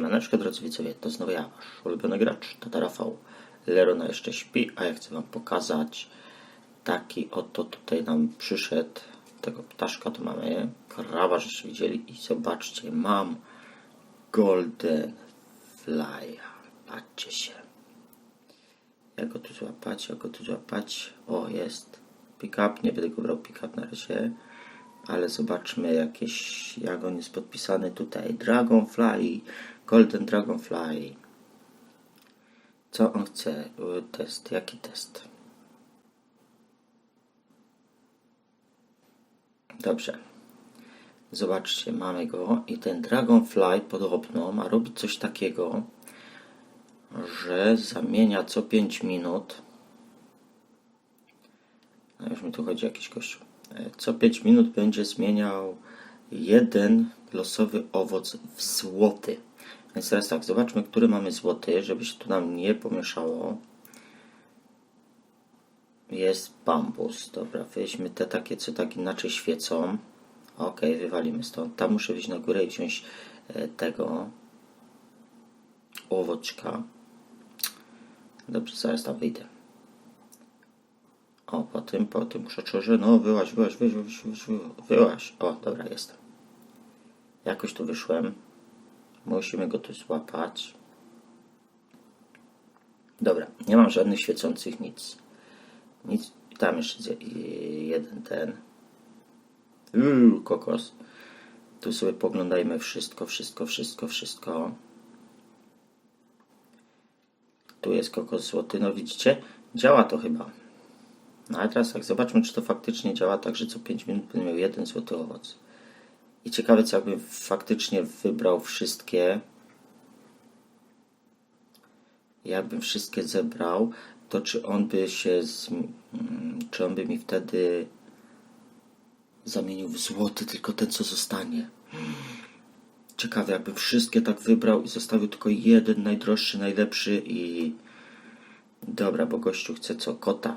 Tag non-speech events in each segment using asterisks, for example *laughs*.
Siemaneczko, drodzy widzowie, to znowu ja, wasz ulubiony gracz, Tata Rafał. Lerona jeszcze śpi, a ja chcę wam pokazać taki oto tutaj nam przyszedł, tego ptaszka to mamy, krawa, żeście widzieli i zobaczcie, mam Golden Flya, patrzcie się. Jak go tu złapać, jak go tu złapać, o jest, pick up, nie będę go brał pick up na razie, ale zobaczmy jakieś, jak on jest podpisany tutaj. Dragonfly, Golden Dragonfly. Co on chce? Y, Test, jaki test? Dobrze. Zobaczcie, mamy go i ten Dragonfly podobno ma robić coś takiego, że zamienia co 5 minut. A już mi tu chodzi jakiś kościół. E, Co 5 minut będzie zmieniał jeden losowy owoc w złoty. Więc teraz tak, zobaczmy, który mamy złoty, żeby się tu nam nie pomieszało. Jest bambus. Dobra, weźmy te takie, co tak inaczej świecą. Ok, wywalimy stąd. Tam muszę wyjść na górę i wziąć e, tego owoczka. Dobrze, zaraz tam wyjdę. O, po tym, po tym krzaczorze, no wyłaź, wyłaź, wyłaź, wyłaź. O, dobra, jestem. Jakoś tu wyszłem. Musimy go tu złapać. Dobra, nie mam żadnych świecących nic. Nic. Tam jeszcze jeden ten. Uuu, kokos. Tu sobie poglądajmy wszystko, wszystko, wszystko, wszystko. Tu jest kokos złoty, no widzicie? Działa to chyba. No ale teraz tak, zobaczmy, czy to faktycznie działa tak, że co 5 minut będę miał jeden złoty owoc. I ciekawe, co jakbym faktycznie wybrał wszystkie. Jakbym wszystkie zebrał, to czy on by się, z, mm, czy on by mi wtedy zamienił w złoty, tylko ten, co zostanie. Ciekawe, jakbym wszystkie tak wybrał i zostawił tylko jeden najdroższy, najlepszy i... Dobra, bo gościu chce co? Kota.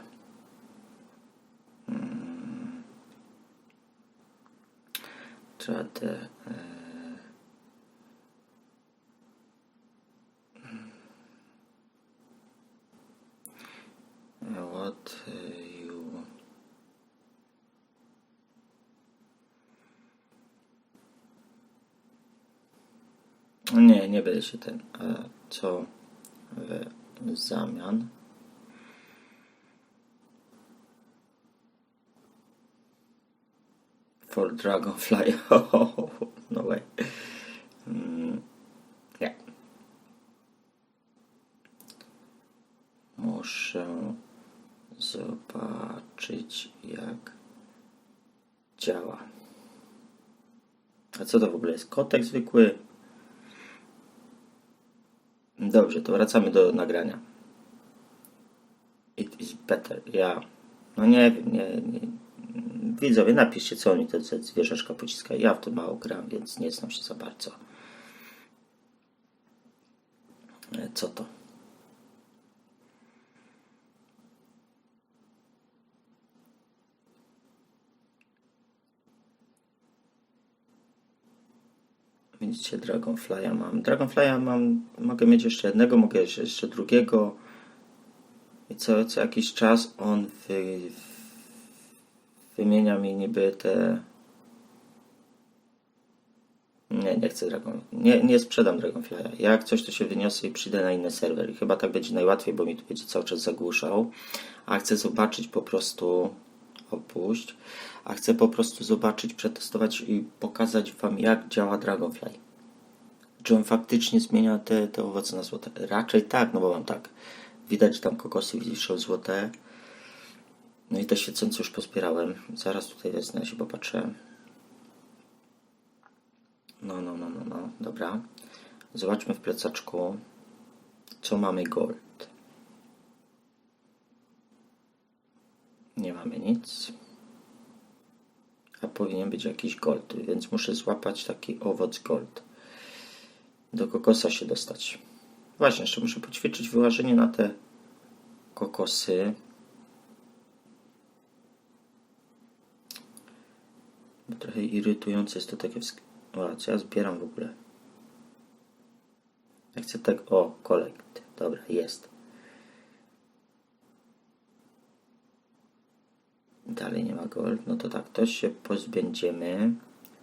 Te... e, e, What e, you... Nie, nie będę się ten... e, Co w zamian? For Dragonfly. *laughs* no way. Mm, nie. Muszę zobaczyć, jak działa. A co to w ogóle jest? Kotek zwykły? Dobrze, to wracamy do nagrania. It is better. Ja. No nie wiem, nie, nie. Widzowie, napiszcie, co oni te zwierzaczka pociskają. Ja w to mało gram, więc nie znam się za bardzo. E, Co to? Widzicie, Dragonfly'a mam. Dragonfly'a mam, mogę mieć jeszcze jednego, mogę mieć jeszcze drugiego. I co, co jakiś czas on wy, wymienia mi niby te... Nie, nie chcę Dragon... Nie, nie sprzedam Dragonfly'a. Jak coś, to się wyniosę i przyjdę na inny serwer. I chyba tak będzie najłatwiej, bo mi tu będzie cały czas zagłuszał. A chcę zobaczyć po prostu... Opuść. A chcę po prostu zobaczyć, przetestować i pokazać Wam, jak działa Dragonfly. Czy on faktycznie zmienia te, te owoce na złote? Raczej tak, no bo mam tak. Widać, że tam kokosy wiszą złote. No i te świecące już pozbierałem. Zaraz tutaj wezmę, się popatrzę. No, no, no, no, no. Dobra. Zobaczmy w plecaczku, co mamy gold. Nie mamy nic. A powinien być jakiś gold, więc muszę złapać taki owoc gold. Do kokosa się dostać. Właśnie, jeszcze muszę poćwiczyć wyłażenie na te kokosy. Trochę irytujące jest to takie... O, co ja zbieram w ogóle? Ja chcę tak, o, kolekt. Dobra, jest. Dalej nie ma gold. No to tak, to się pozbędziemy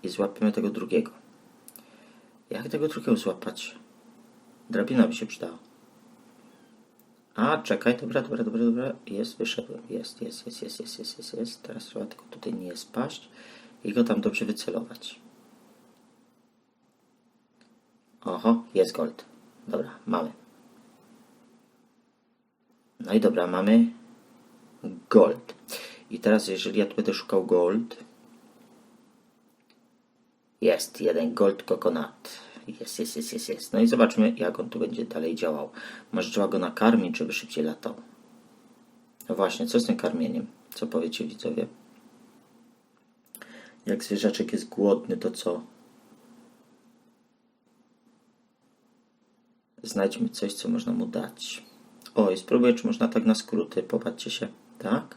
i złapiemy tego drugiego. Jak tego drugiego złapać? Drabina by się przydała. A, czekaj, dobra, dobra, dobra, dobra. Jest, wyszedłem. Jest, jest, jest, jest, jest, jest, jest, jest. Teraz trzeba tylko tutaj nie spaść i go tam dobrze wycelować. Oho, jest gold. Dobra, mamy. No i dobra, mamy gold. I teraz, jeżeli ja tu będę szukał gold, jest jeden gold coconut. Jest, jest, jest, jest, jest. No i zobaczmy, jak on tu będzie dalej działał. Może trzeba go nakarmić, żeby szybciej latał. No właśnie, co z tym karmieniem? Co powiecie widzowie? Jak zwierzaczek jest głodny, to co? Znajdźmy coś, co można mu dać. O, i spróbuję, czy można tak na skróty. Popatrzcie się. Tak.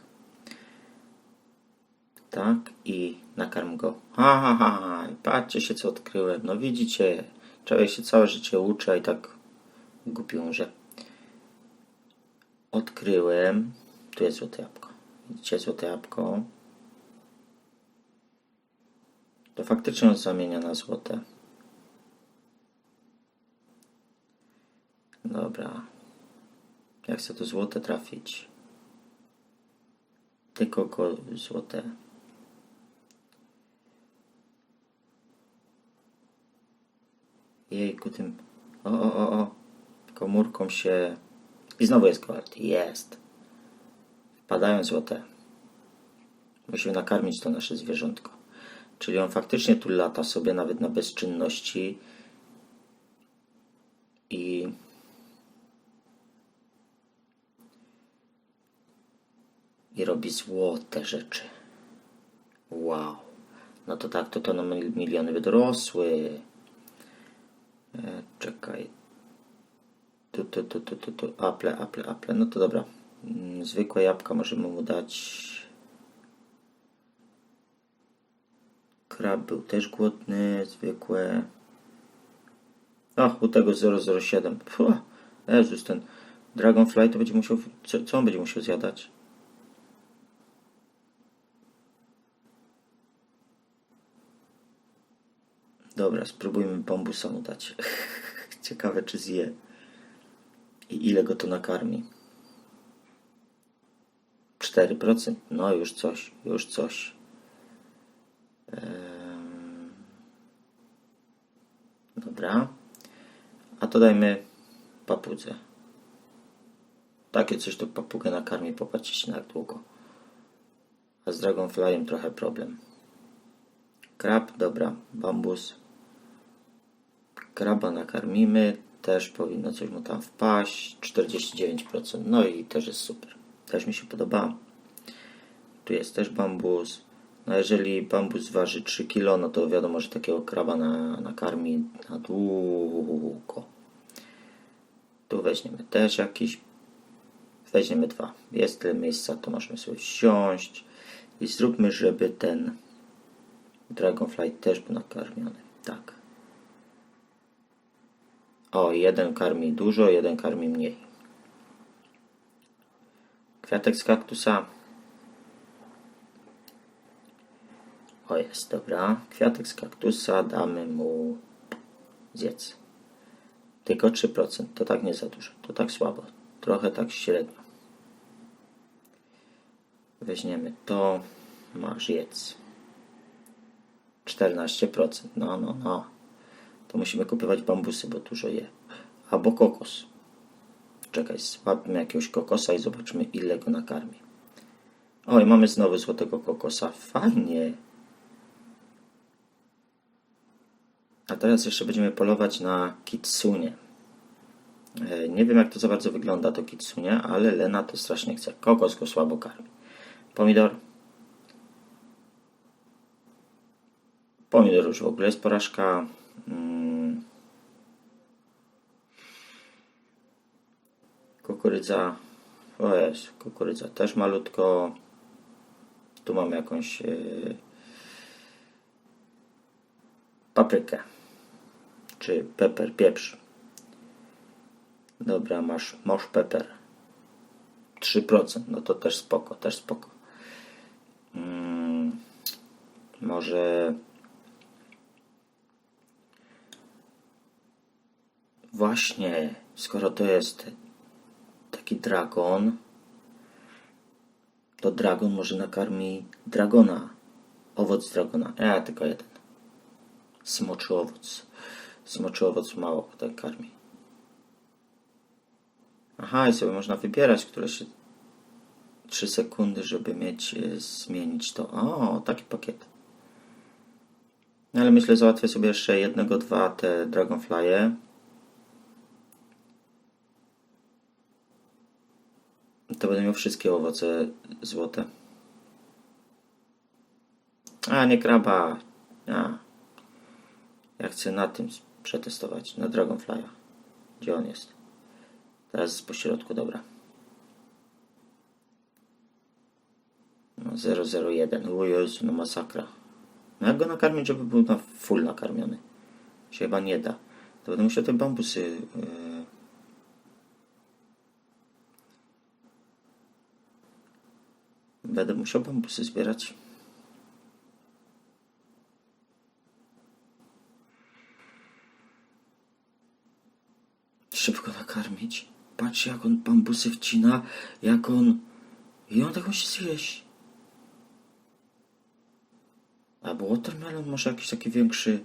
Tak i nakarm go. Ha, ha, ha. Patrzcie się, co odkryłem. No widzicie, człowiek się całe życie uczy, i tak głupi że Odkryłem. Tu jest złote jabłko. Widzicie złote jabłko? To faktycznie on zamienia na złote. Dobra. Jak chcę to złote trafić? Tylko złote. Jejku, tym... O, o, o, o. Komórką się... I znowu jest gold. Jest. Wpadają złote. Musimy nakarmić to nasze zwierzątko. Czyli on faktycznie tu lata sobie nawet na bezczynności i i robi złote rzeczy. Wow. No to tak, to to na miliony by dorosły. E, czekaj. Tu, tu, tu, tu, tu, tu. Apple, apple, apple. No to dobra. Mm, zwykłe jabłka możemy mu dać. Krab był też głodny, zwykłe. Ach, u tego 007. Puh, Jezus, ten Dragonfly to będzie musiał. Co, co on będzie musiał zjadać? Dobra, spróbujmy bambusa dać. *laughs* Ciekawe, czy zje. I ile go to nakarmi. 4%. No już coś, już coś. Dobra. A to dajmy papudze. Takie coś to papugę nakarmi, popatrzcie na długo. A z Dragonflyem trochę problem. Krab, dobra, bambus. Kraba nakarmimy, też powinno coś mu tam wpaść, 49%, no i też jest super, też mi się podoba. Tu jest też bambus, no jeżeli bambus waży 3 kg, no to wiadomo, że takiego kraba na, nakarmi na długo. Tu weźmiemy też jakiś, weźmiemy dwa, jest tyle miejsca, to możemy sobie wsiąść i zróbmy, żeby ten Dragonfly też był nakarmiony, tak. O, jeden karmi dużo, jeden karmi mniej. Kwiatek z kaktusa. O, jest, dobra. Kwiatek z kaktusa damy mu zjedz. Tylko 3%. To tak nie za dużo. To tak słabo. Trochę tak średnio. Weźmiemy to. Masz jedz. 14%. No, no, no to musimy kupować bambusy, bo dużo je. Albo kokos. Czekaj, złapmy jakiegoś kokosa i zobaczymy, ile go nakarmi. Oj, mamy znowu złotego kokosa. Fajnie. A teraz jeszcze będziemy polować na kitsunie. E, nie wiem, jak to za bardzo wygląda, to kitsunie, ale Lena to strasznie chce. Kokos go słabo karmi. Pomidor. Pomidor już w ogóle jest porażka. Mm. Kukurydza. O jest, kukurydza też malutko. Tu mamy jakąś yy, paprykę. Czy peper, pieprz. Dobra, masz mosz pepper. 3%, no to też spoko, też spoko. Mm, może właśnie, skoro to jest taki dragon, to dragon może nakarmi dragona. Owoc dragona. Ja tylko jeden. Smoczy owoc. Smoczy owoc mało tak karmi. Aha, i sobie można wybierać, które się 3 sekundy, żeby mieć, e, zmienić to. O, taki pakiet. No ale myślę, załatwię sobie jeszcze jednego, dwa te Dragonfly'e. To będę miał wszystkie owoce złote. A, nie kraba. A. Ja chcę na tym przetestować, na Dragonfly'a. Gdzie on jest? Teraz jest po środku, dobra. No 001. O Jezu, no masakra. No jak go nakarmić, żeby był na full nakarmiony? Się chyba nie da. To będę musiał te bambusy... Yy... Będę musiał bambusy zbierać. Szybko nakarmić. Patrz jak on bambusy wcina, jak on... I on tak musi zjeść. Albo watermelon może jakiś taki większy.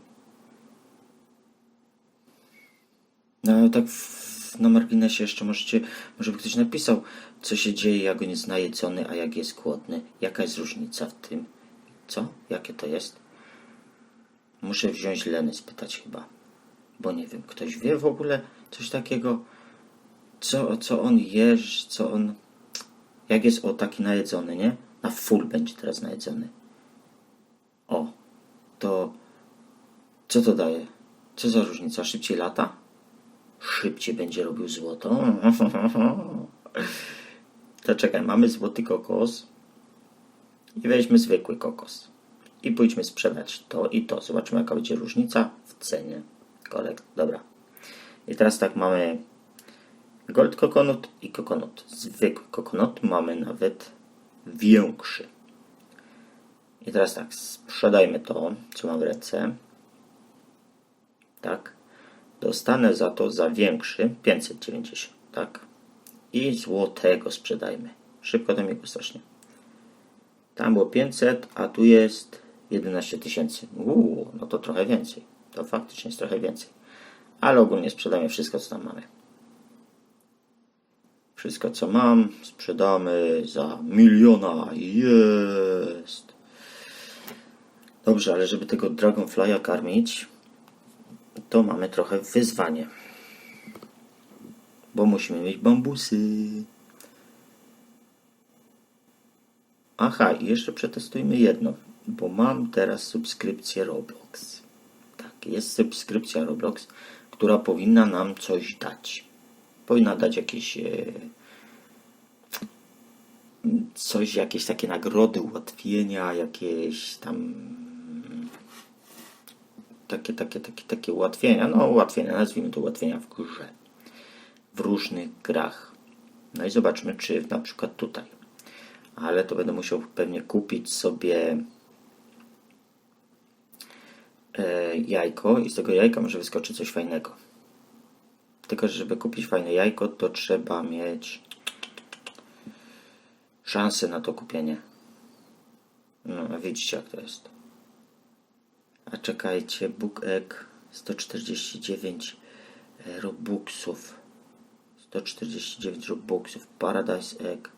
No tak w, na marginesie jeszcze możecie, może by ktoś napisał, co się dzieje, jak on jest najedzony, a jak jest głodny. Jaka jest różnica w tym? Co? Jakie to jest? Muszę wziąć Leny spytać chyba. Bo nie wiem, ktoś wie w ogóle coś takiego? Co, co on je, co on... Jak jest o taki najedzony, nie? Na full będzie teraz najedzony. O, to co to daje? Co za różnica? Szybciej lata? Szybciej będzie robił złoto? *laughs* To czekaj, mamy złoty kokos i weźmy zwykły kokos. I pójdźmy sprzedać to i to. Zobaczymy jaka będzie różnica w cenie. Korekt, dobra. I teraz tak mamy gold kokonut i kokonut. Zwykły kokonut mamy nawet większy. I teraz tak, sprzedajmy to, co mam w ręce. Tak. Dostanę za to za większy 590, tak. I złotego sprzedajmy. Szybko to mi strasznie. Tam było 500, a tu jest 11 tysięcy. Uuu, no to trochę więcej. To faktycznie jest trochę więcej. Ale ogólnie sprzedajmy wszystko, co tam mamy. Wszystko, co mam, sprzedamy za miliona. Jest. Dobrze, ale żeby tego Dragonfly'a karmić, to mamy trochę wyzwanie. Bo musimy mieć bambusy. Aha, i jeszcze przetestujmy jedno, bo mam teraz subskrypcję Roblox. Tak, jest subskrypcja Roblox, która powinna nam coś dać. Powinna dać jakieś e, coś, jakieś takie nagrody, ułatwienia, jakieś tam takie, takie, takie, takie ułatwienia, no ułatwienia, nazwijmy to ułatwienia w grze, w różnych grach. No i zobaczmy, czy na przykład tutaj. Ale to będę musiał pewnie kupić sobie jajko i z tego jajka może wyskoczy coś fajnego. Tylko, że żeby kupić fajne jajko, to trzeba mieć szansę na to kupienie. No, widzicie jak to jest. A czekajcie, Book Egg 149 e, Robuxów. 149 Robuxów. Paradise Egg.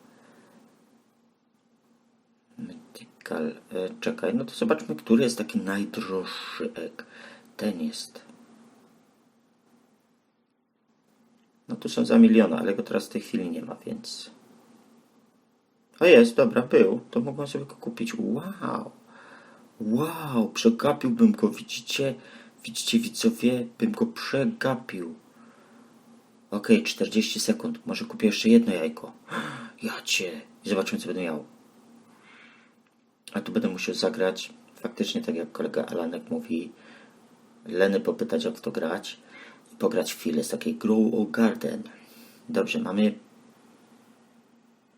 E, czekaj, no to zobaczmy, który jest taki najdroższy egg. Ten jest. No tu są za miliona, ale go teraz w tej chwili nie ma, więc... O jest, dobra, był. To mogłem sobie go kupić. Wow! Wow, przegapiłbym go, widzicie? Widzicie widzowie? Bym go przegapił. Ok, 40 sekund. Może kupię jeszcze jedno jajko. *gasps* Ja cię. Zobaczymy, co będę miał. A tu będę musiał zagrać. Faktycznie, tak jak kolega Alanek mówi, Leny popytać, jak to grać. I pograć chwilę z takiej Grow a Garden. Dobrze, mamy.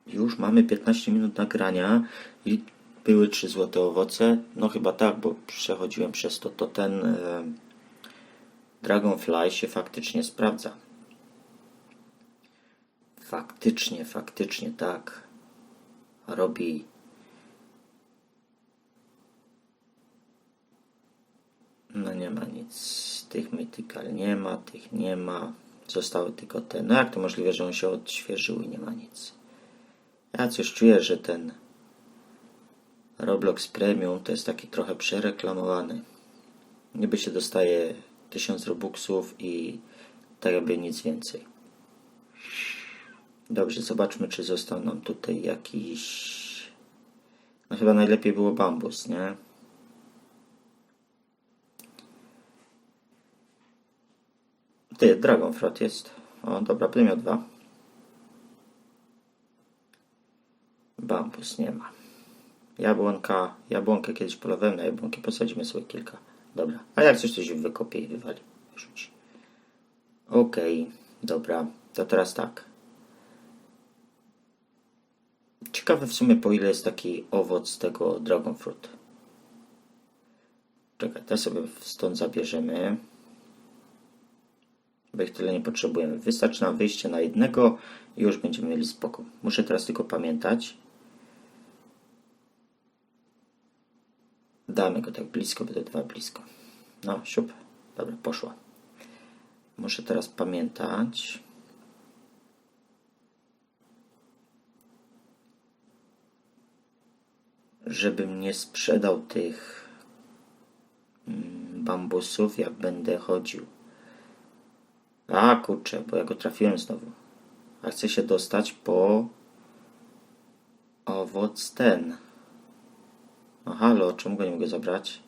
Już mamy 15 minut nagrania i były 3 złote owoce. No chyba tak, bo przechodziłem przez to. To ten e, Dragonfly się faktycznie sprawdza. Faktycznie, faktycznie tak. Robi. No nie ma nic. Tych mytykal nie ma, tych nie ma. Zostały tylko te. No jak to możliwe, że on się odświeżył i nie ma nic? Ja coś czuję, że ten Roblox Premium to jest taki trochę przereklamowany. Niby się dostaje 1000 robuxów i tak jakby nic więcej. Dobrze, zobaczmy, czy został nam tutaj jakiś. No chyba najlepiej było bambus, nie? Ty, Dragonfrot jest. O, dobra, będę miał dwa. Bambus nie ma. Jabłonka, jabłonkę kiedyś polowałem na jabłonki, posadzimy sobie kilka. Dobra, a jak coś się wykopie i wywali. Okej, dobra, to teraz tak. Ciekawe w sumie po ile jest taki owoc tego Dragon Fruit. Czekaj, to sobie stąd zabierzemy. Bo ich tyle nie potrzebujemy. Wystarczy nam wyjście na jednego i już będziemy mieli spokój. Muszę teraz tylko pamiętać. Damy go tak blisko, będę dwa blisko. No, siup. Dobra, poszła. Muszę teraz pamiętać. Żebym nie sprzedał tych mm, bambusów, jak będę chodził. A kurczę, bo ja go trafiłem znowu. A chcę się dostać po owoc ten. No halo, czemu go nie mogę zabrać?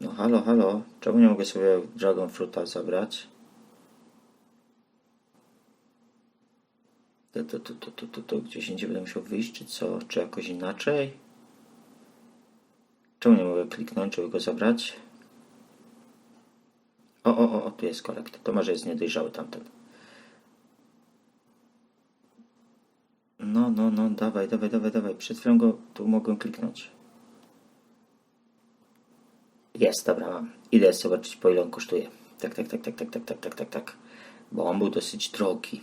No halo, halo, czemu nie mogę sobie Dragon Fruita zabrać? To, to, to, to, to, to, to gdzieś indziej będę musiał wyjść, czy co? Czy jakoś inaczej? Czemu nie mogę kliknąć, żeby go zabrać? O, o, o, o tu jest kolekt. To może jest niedojrzały tamten. No, no, no, dawaj, dawaj, dawaj, dawaj. Przed chwilą go tu mogłem kliknąć. Jest, dobra, mam. Idę zobaczyć, po ile on kosztuje. Tak, tak, tak, tak, tak, tak, tak, tak, tak, tak. Bo on był dosyć drogi,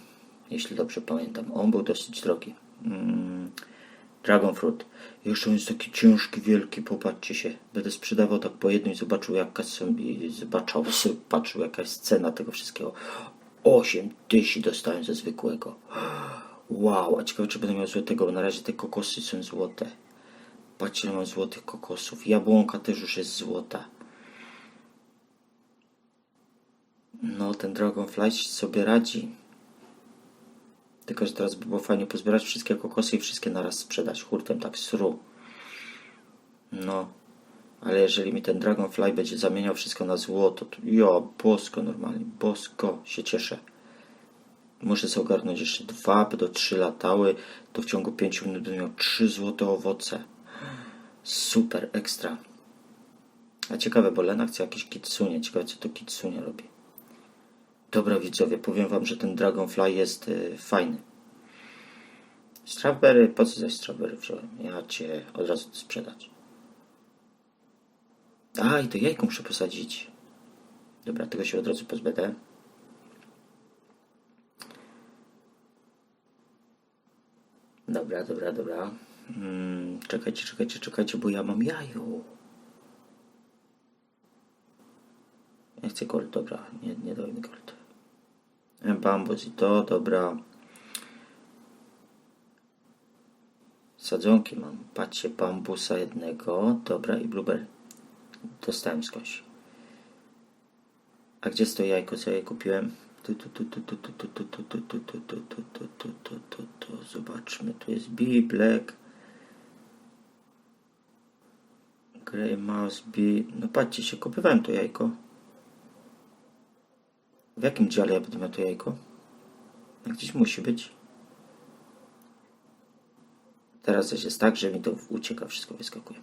jeśli dobrze pamiętam. On był dosyć drogi. Mm, Dragon Fruit. Jeszcze on jest taki ciężki, wielki, popatrzcie się. Będę sprzedawał tak po jednym i zobaczył jaka sobie patrzył jaka jest cena tego wszystkiego. 8 tysięcy dostałem ze zwykłego. Wow, a ciekawe czy będę miał złotego, bo na razie te kokosy są złote. Patrzcie, mam złotych kokosów. Jabłonka też już jest złota. No, ten Dragonfly sobie radzi. Tylko, że teraz by było fajnie pozbierać wszystkie kokosy i wszystkie naraz sprzedać hurtem, tak sru. No, ale jeżeli mi ten Dragonfly będzie zamieniał wszystko na złoto, to ja, bosko normalnie, bosko się cieszę. Muszę sobie ogarnąć jeszcze dwa, by do trzy latały, to w ciągu pięciu minut będę miał trzy złote owoce. Super, ekstra. A ciekawe, bo Lena chce jakieś kitsunie. Ciekawe, co to kitsunie robi. Dobra, widzowie, powiem wam, że ten Dragonfly jest y, fajny. Strawberry, po co zaś strawberry wziąłem? Ja cię od razu sprzedać. A, i to jajko muszę posadzić. Dobra, tego się od razu pozbędę. Dobra, dobra, dobra. Hmm, czekajcie, czekajcie, czekajcie, bo ja mam jajo. Ja chcę gold, dobra, nie, nie daj gold. Bamboć i to, dobra. Sadzonki mam. Patrzcie, bambusa jednego, dobra i blueberry. Dostałem skądś. A gdzie jest to jajko, co ja je kupiłem? Zobaczmy, tu jest B, Black, Grey Mouse, B. No patrzcie się, kupowałem to jajko. W jakim dziale ja będę miał to jajko? Gdzieś musi być. Teraz też jest tak, że mi to ucieka, wszystko wyskakuje.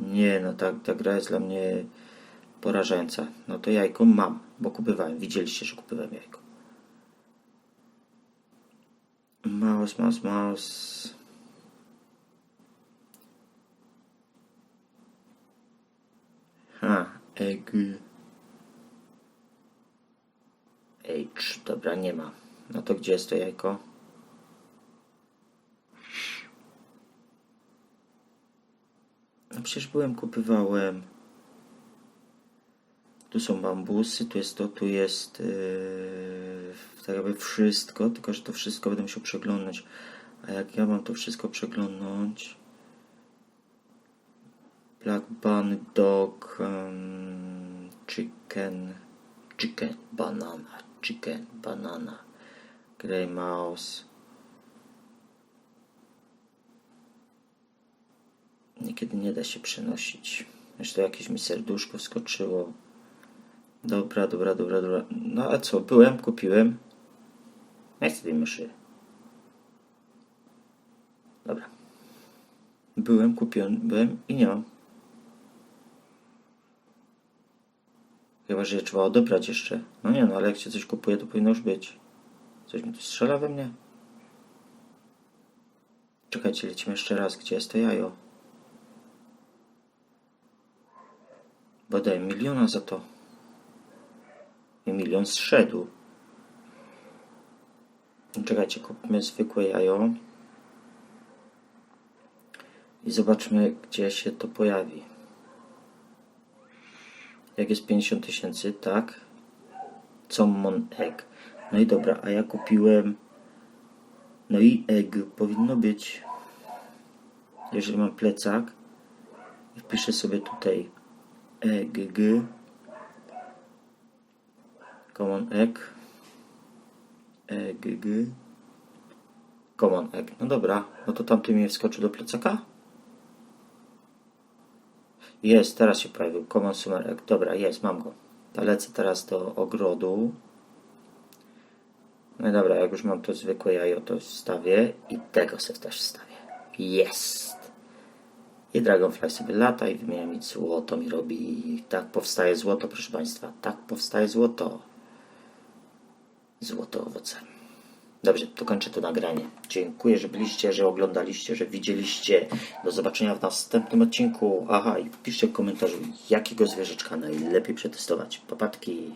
Nie, no ta, ta gra jest dla mnie porażająca. No to jajko mam, bo kupywałem. Widzieliście, że kupywałem jajko. Maus, maus, maus. Ha, egg. H, dobra, nie ma. No to gdzie jest to jajko? No przecież byłem, kupywałem. Tu są bambusy, tu jest to, tu jest yy, tak jakby wszystko, tylko że to wszystko będę musiał przeglądać. A jak ja mam to wszystko przeglądnąć? Black Bunny Dog, um, Chicken, Chicken, Banana, Chicken, Banana, Grey Mouse. Niekiedy nie da się przenosić. Jeszcze jakieś mi serduszko wskoczyło. Dobra, dobra, dobra, dobra. No a co, byłem, kupiłem. Nie chcę tej myszy. Dobra. Byłem, kupiłem, i nie mam. Chyba, że je trzeba odebrać jeszcze. No nie no, ale jak się coś kupuje, to powinno już być. Coś mi tu strzela we mnie? Czekajcie, lecimy jeszcze raz. Gdzie jest to jajo? Bo daj miliona za to. I milion zszedł. Czekajcie, kupmy zwykłe jajo. I zobaczmy, gdzie się to pojawi. Jak jest 50 tysięcy, tak. Common egg. No i dobra, a ja kupiłem. No i egg powinno być. Jeżeli mam plecak, wpiszę sobie tutaj egg. Common egg. Egg. Common egg. No dobra, no to tamty mi wskoczył do plecaka? Jest, teraz się pojawił. Common Summer Egg. Dobra, jest, mam go. To lecę teraz do ogrodu. No i dobra, jak już mam to zwykłe jajo, to wstawię i tego sobie też wstawię. Jest! I Dragonfly sobie lata i wymienia mi złoto mi robi. I tak powstaje złoto, proszę Państwa. Tak powstaje złoto. Złoto owoce. Dobrze, to kończę to nagranie. Dziękuję, że byliście, że oglądaliście, że widzieliście. Do zobaczenia w następnym odcinku. Aha, i piszcie w komentarzu, jakiego zwierzyczka najlepiej przetestować. Papatki.